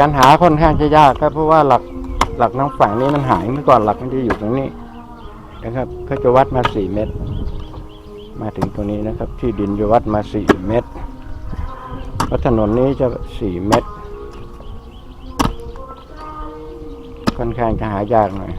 การหาค่อนข้างจะยากครับ เพราะว่าหลักหลักทางฝังนี้มันหายเมื่อก่อนหลักมันจะอยู่ตรงนี้นะครับเขาจะวัดมาสี่เมตร มาถึงตรงนี้นะครับ ที่ดินจะวัดมาสี่เมตรเพราะถนนนี้จะสี่เมตร ค่อนข้างจะหายากหน่อย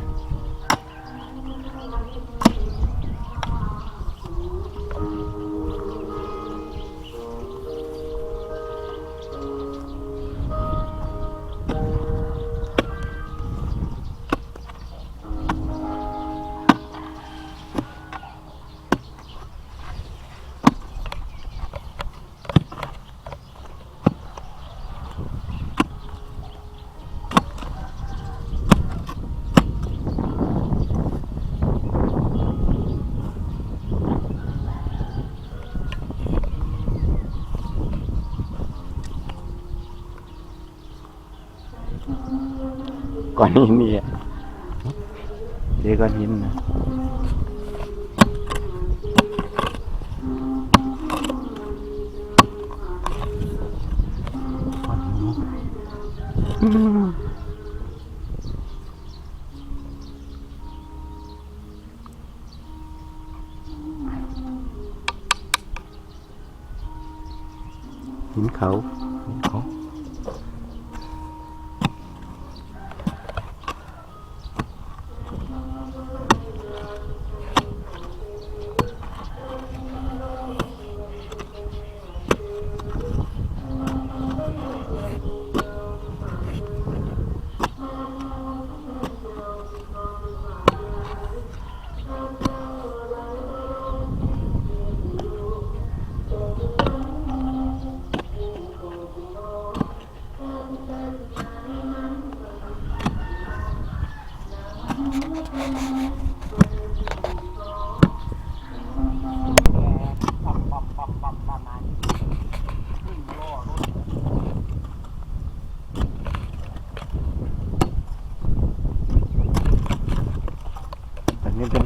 ก้อนหินนี่เดี๋ยวก้อนหินนะหินเขาหินเขา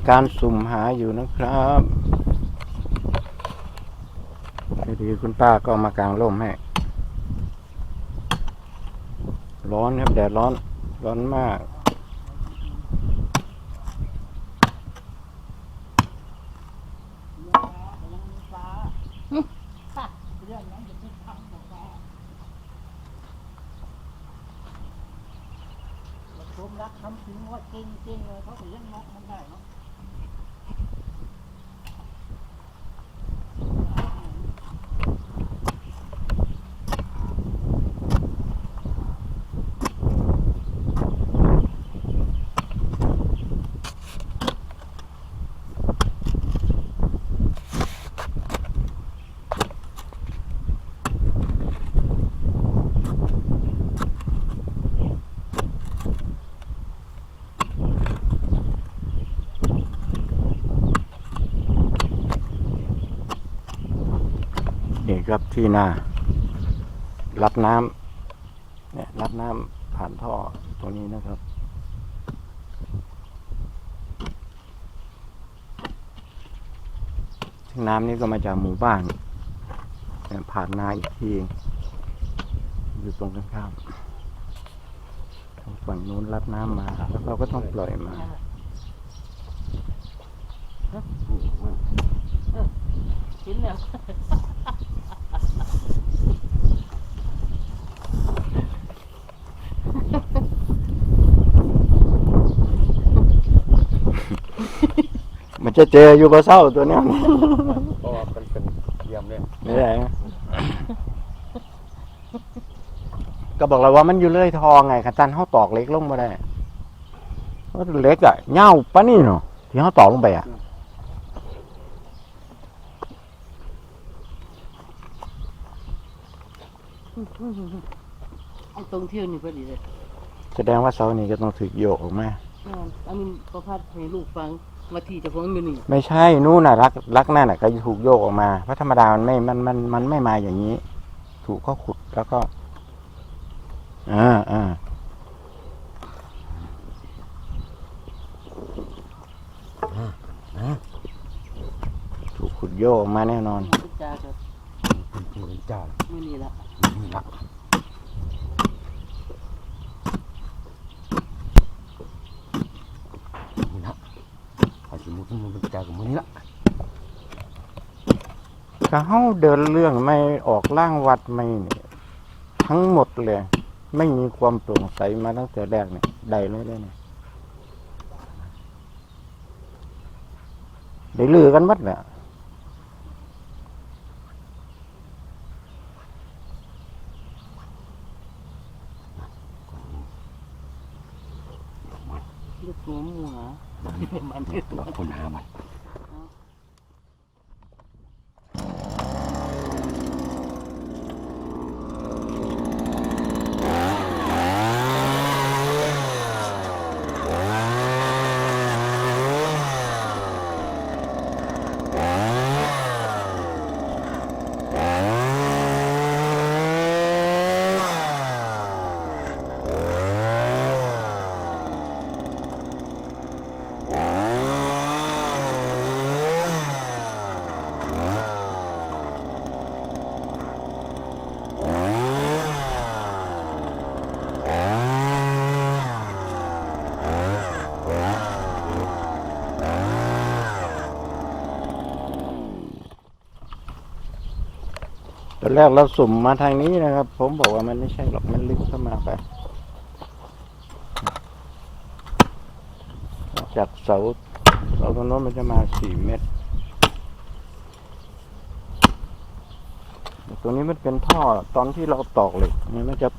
การสุ่มหาอยู่นะครับดีคุณป้าก็มากางร่มให้ ร้อนครับแดดร้อน ร้อนมากชมรักคำถึงว่าเก่งเก่งเลยเขาก็ยังนกมันได้เนาะ นี่ครับ ที่นา รับน้ำเนี่ยรับน้ำผ่านท่อตรงนี้นะครับซึ่งน้ำนี้ก็มาจากหมู่บ้าน ผ่านนาอีกทีอยู่ตรงกันข้ามฝั่งนู้นรับน้ำมาแล้วเราก็ต้องปล่อยมากินแล้ว จะเจออยู่กับเศร้าตัวเนี้ยเพราะว่าเป็นเป็นเยี่ยมเลยไม่ได้นะก็บอกเราว่ามันอยู่เลื่อยทองไงขันตันเขาตอกเล็กลงมาได้เพราะเล็กอะเง่าปะนี่เนาะที่เขาตอกลงไปอะไอ้ตรงเที่ยวนี่พอดีเลยแสดงว่าเสานี้ก็ต้องถูกโยกออกมา อ่าอันนี้ประพัดให้ลูกฟัง ว่าที่เจะฟ้าของอยู่นี่ไม่ใช่นู่นน่ะรักรักนั่นน่ะก็ถูกโยกออกมาเพราะธรรมดามันไม่มันมันมันไม่มาอย่างนี้ ถูกเขาขุดแล้วก็อ่าอ่าถูกขุดโยกออกมาแน่นอนพุทธจากับเป็นจ้ามื่อนี้ละนี่ละ กับมือนี้ละก็เฮาเดินเรื่องไม่ออกล่างวัดไม่นี่ทั้งหมดเลย ไม่มีความโปร่งใสมาตั้งแต่แรกเนี่ยใดเลยเลยเนี่ยได้ลือกันหมัดแหละลูกตัวหมูนะเป็น มันเป็นตัวคนหามัน ต อนแรกเราสุ่มมาทางนี้นะครับ ผมบอกว่ามันไม่ใช่หรอกมันลึกเข้ามาไป จากเสาเสาตรงโน้นมันจะมาสี่เมตรตรงนี้มันเป็นท่อตอนที่เราตอกเหล็กมันมันจะ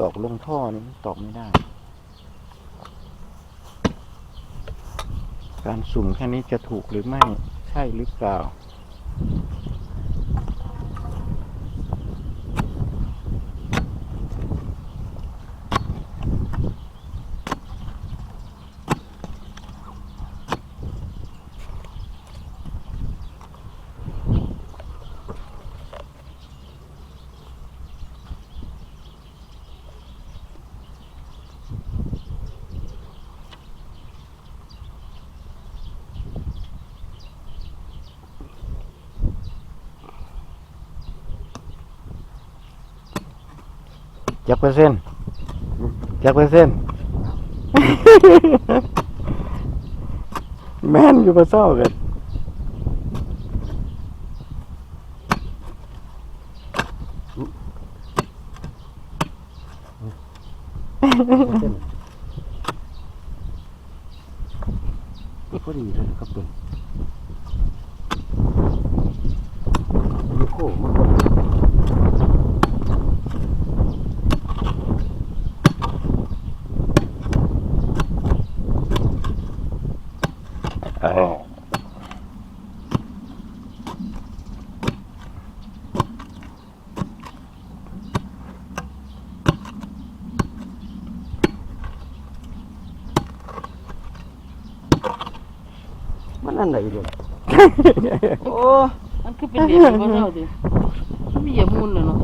ตอกลงท่อนี้ตอกไม่ได้ การสุ่มแค่นี้จะถูกหรือไม่ใช่หรือเปล่า จักเปอร์เซ็นต์จักเปอร์เซ็นต์แม่นอยู่มาเศร้ากันพอดีเลยครับตุนมีโค้มันก็ เออ มันไหนเด้อโอ้มันคือเป็นเหรียญของเราดิมันมีเยียบมุนเลยเนาะ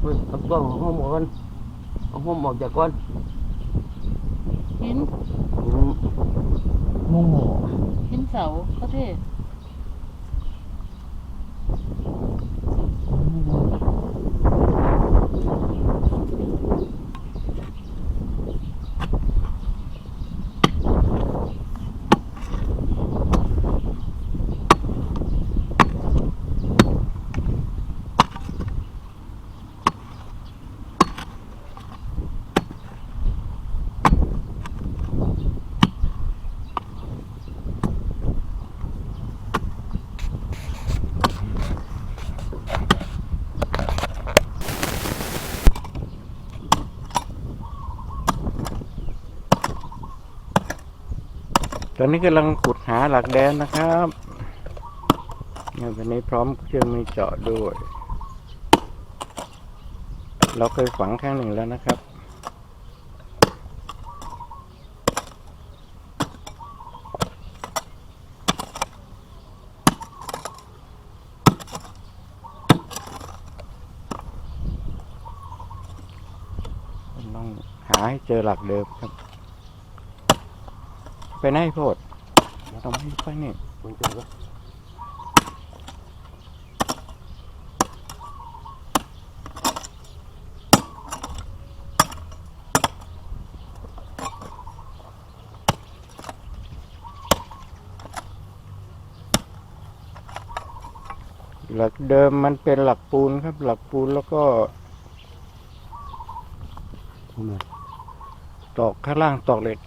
เฮ้ยเอากล้องห้องหมอกก่อนเอาห้องหมอกจากก่อนหินอืมโอ้โหหินเสาก็เท่ ตอนนี้กำลังขุดหาหลักแดนนะครับเนี่ยวันนี้พร้อมเครื่องมือเจาะด้วย เราเคยฝังครั้งหนึ่งแล้วนะครับต้องหาให้เจอหลักเดิมครับ ไปไหนโพดต้องให้ไปนี่มันเจอปะหลักเดิมมันเป็นหลักปูนครับ หลักปูนแล้วก็ตอกข้างล่างตอกเหล็ก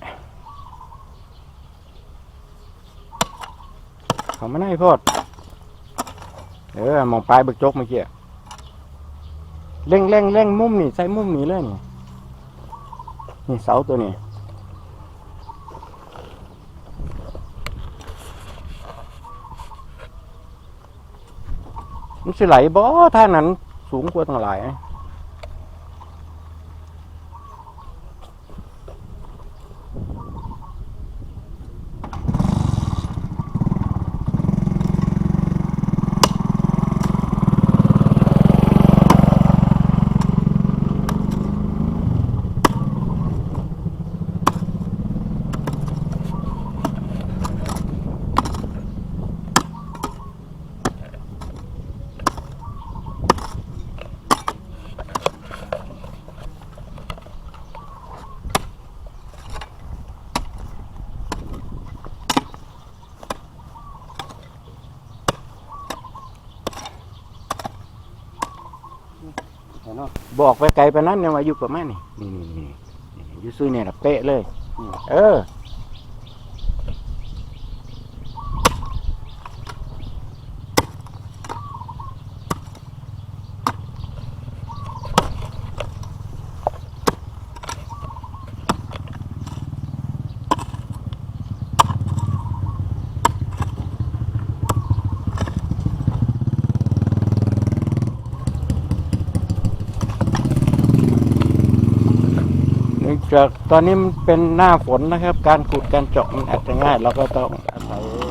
เขาไม่ได้พอด เออมองปลายบึกจกเมื่อกี้เร่งเร่งเร่งมุมนี่ใส่มุมนี้เลยนี่นี่เสาตัวนี้มันสิไหลบ่ท่านั้นสูงกว่าตั้งหลาย บอกไปไกลไปนั้นเนี่ยว่าอยู่ประมาณนี่นี่นี่นี่อยูซุยเนี่ยน่ะเป๊ะเลย เออ จากตอนนี้มันเป็นหน้าฝนนะครับ การขุดการเจาะมันอาจจะง่ายเราก็ต้องอาศัยเ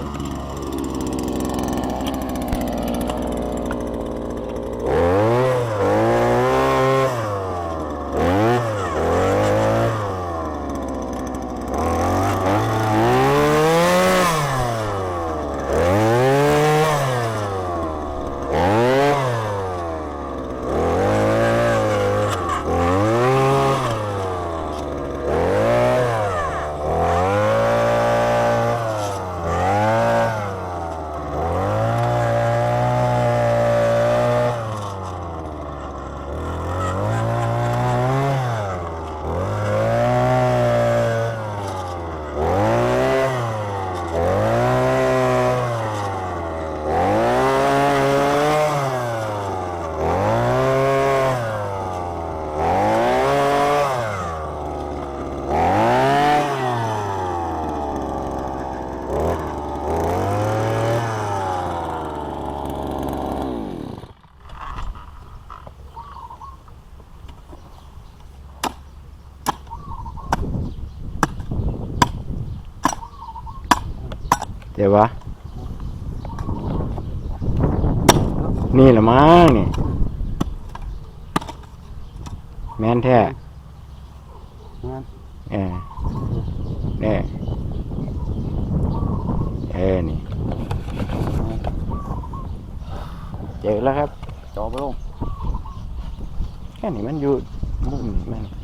ดี๋ยววะ นี่แหละมั้งนี่ แม่นแท้งานเออเนี่ยเออนี่ เจอแล้วครับจอไปลงแค่นี้มันอยู่มุมนี้มัน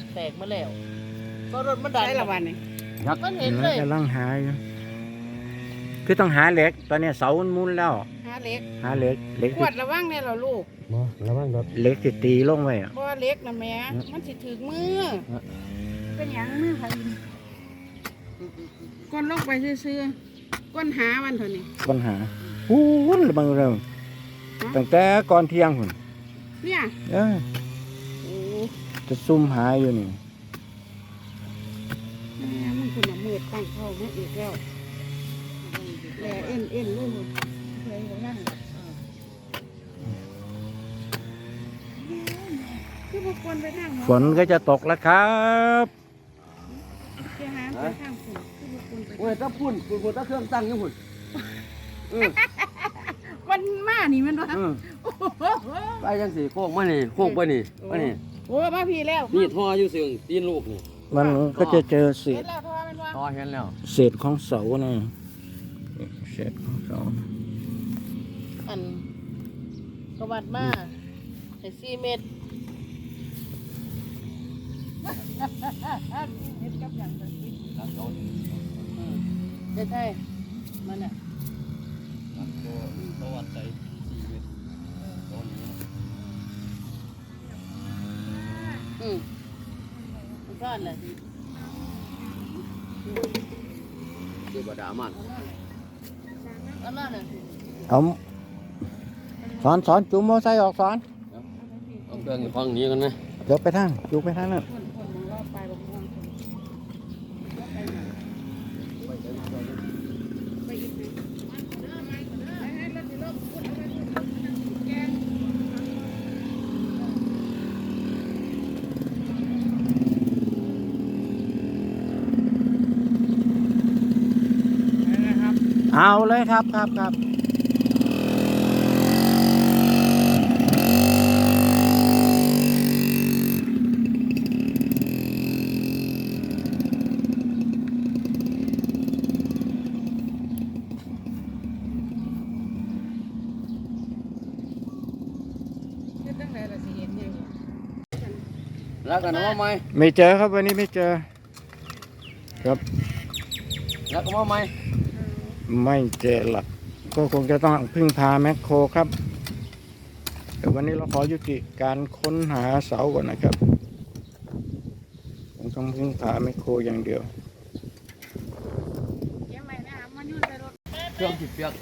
มันแตกมาแล้ว ก็รถมันดัน ใช่ละวันนี่ยักษ์มันเห็นเลย กำลังหาอยู่คือต้องหาเหล็ก ตอนนี้เสามันมุนแล้ว หาเล็กหาเหล็กเหล็กขวดระวังเนี่ยเหรอลูกบ่ระวังรถเหล็กที่ตีลงไว้อะบ่เล็กนะแม่มันสิถึกมือ ฮะ เป็นหยังมือไผก้นลงไปซื่อๆก้นหามันเท่านี้ปัญหาพูนระบังเริ่มตั้งแต่ก่อนเที่ยงหุ่นเนี่ยเออโอ้ จะซุ่มหาอยู่นี่แม่มันคุณน่ะมืดตั้งเข้ามาอีกแล้วแหล่เอ็นเอ็นเลยหมดเคยบ่นั่งคือบ่ควรไปทางหมอฝนก็จะตกแล้วครับแกหาไปทางฝนคือบ่ควรไปโอ้ยถ้าพุ่นพุ่นพุ่นถ้าเครื่องตั้งอยู่พุ่นเออวันมานี่มันว่าเออโอ้โหไปจังสิโค้งมานี่โค้งไปนี่มานี่โอ้มาพี่แล้วนี่ท่ออยู่เสียงตีนลูกนี่มันก็จะเจอเศเห็ษนแล้วโทรมันว่าท่อเห็นแล้วเศษของเสานะเศษของเสาอันก็วัดมาไอ้สี่เมตรเฮ็ดกับหยังไปสิได้ใช่มันอะอืมมันก็แหละเดี๋ยวบดามันอันนั้นน่ะเอาสอนสอนจุ่มมอไซค์ออกสอนเอาเครื่องฟังนี้กันนะเดี๋ยวไปทางจุ่มไปทางนั้น คนคนมันว่าไปบ่ม่วงคนว่าไปไหนไปอีกไหนไปให้รถสิลบพุ่นเอาไปพุ่นแกง เอาเลยครับครับครับเฮ็ดจังไดล่ะสิเห็นใหญ่บ่รักกันว่าไหมไม่เจอครับวันนี้ไม่เจอ ครับรักกันว่าไหม ไม่เจอหลัก ก็คงจะต้องพึ่งพาแมคโครครับแต่วันนี้เราขอยุติการค้นหาเสาก่อนนะครับผมต้องพึ่งพาแมคโครอย่างเดียวเครื่องจิตเปียก